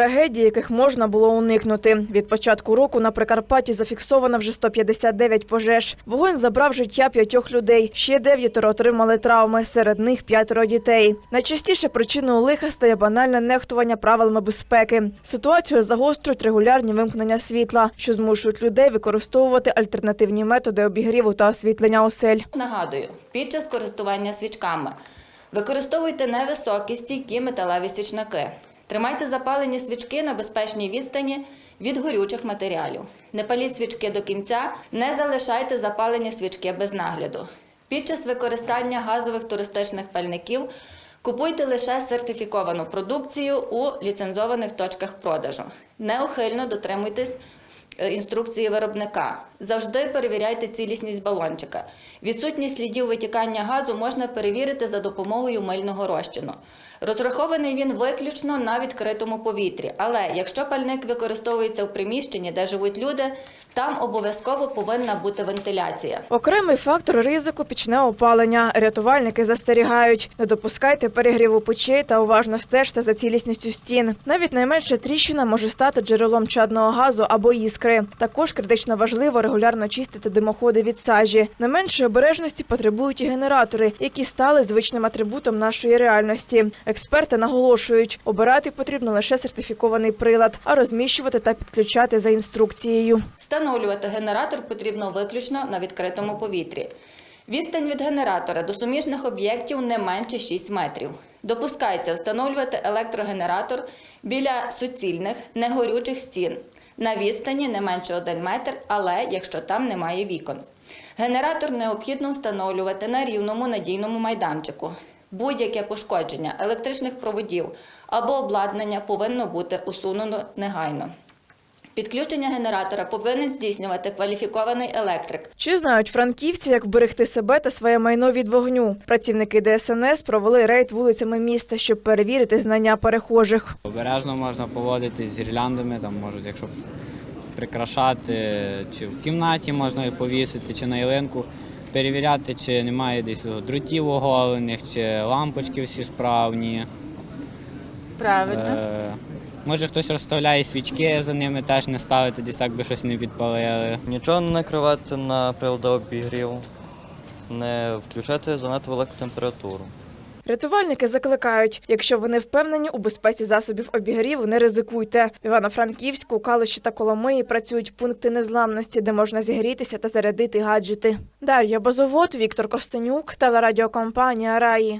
трагедії, яких можна було уникнути. Від початку року на Прикарпатті зафіксовано вже 159 пожеж. Вогонь забрав життя п'ятьох людей. Ще дев'ятеро отримали травми. Серед них п'ятеро дітей. Найчастіше причиною лиха стає банальне нехтування правилами безпеки. Ситуацію загострюють регулярні вимкнення світла, що змушують людей використовувати альтернативні методи обігріву та освітлення осель. Нагадую, під час користування свічками використовуйте невисокі стійкі металеві свічники. Тримайте запалені свічки на безпечній відстані від горючих матеріалів. Не паліть свічки до кінця, не залишайте запалені свічки без нагляду. Під час використання газових туристичних пальників купуйте лише сертифіковану продукцію у ліцензованих точках продажу. Неухильно дотримуйтесь інструкції виробника. Завжди перевіряйте цілісність балончика. Відсутність слідів витікання газу можна перевірити за допомогою мильного розчину. Розрахований він виключно на відкритому повітрі, але якщо пальник використовується в приміщенні, де живуть люди, там обов'язково повинна бути вентиляція. Окремий фактор ризику пічне опалення. Рятувальники застерігають: не допускайте перегріву печей та уважно стежте за цілісністю стін. Навіть найменша тріщина може стати джерелом чадного газу або іскри. Також критично важливо регулярно чистити димоходи від сажі. Не меншої обережності потребують і генератори, які стали звичним атрибутом нашої реальності. Експерти наголошують, обирати потрібно лише сертифікований прилад, а розміщувати та підключати за інструкцією. Встановлювати генератор потрібно виключно на відкритому повітрі. Відстань від генератора до суміжних об'єктів не менше 6 метрів. Допускається встановлювати електрогенератор біля суцільних, негорючих стін на відстані не менше 1 метр, але якщо там немає вікон. Генератор необхідно встановлювати на рівному надійному майданчику. Будь-яке пошкодження електричних проводів або обладнання повинно бути усунено негайно. Підключення генератора повинен здійснювати кваліфікований електрик. Чи знають франківці, як вберегти себе та своє майно від вогню? Працівники ДСНС провели рейд вулицями міста, щоб перевірити знання перехожих. Обережно можна поводитись з гірляндами, там можуть, якщо прикрашати, чи в кімнаті можна їх повісити, чи на ялинку, перевіряти, чи немає десь дротів оголених, чи лампочки всі справні. Правильно. Е, може хтось розставляє свічки за ними, теж не ставити, десь так би щось не підпалили. Нічого не накривати на прилади обігріву, не включати занадто велику температуру. Рятувальники закликають, якщо ви не впевнені у безпеці засобів обігріву, не ризикуйте. В Івано-Франківську, Калищі та Коломиї працюють пункти незламності, де можна зігрітися та зарядити гаджети. Дар'я Базовод, Віктор Костенюк, телерадіокомпанія Раї.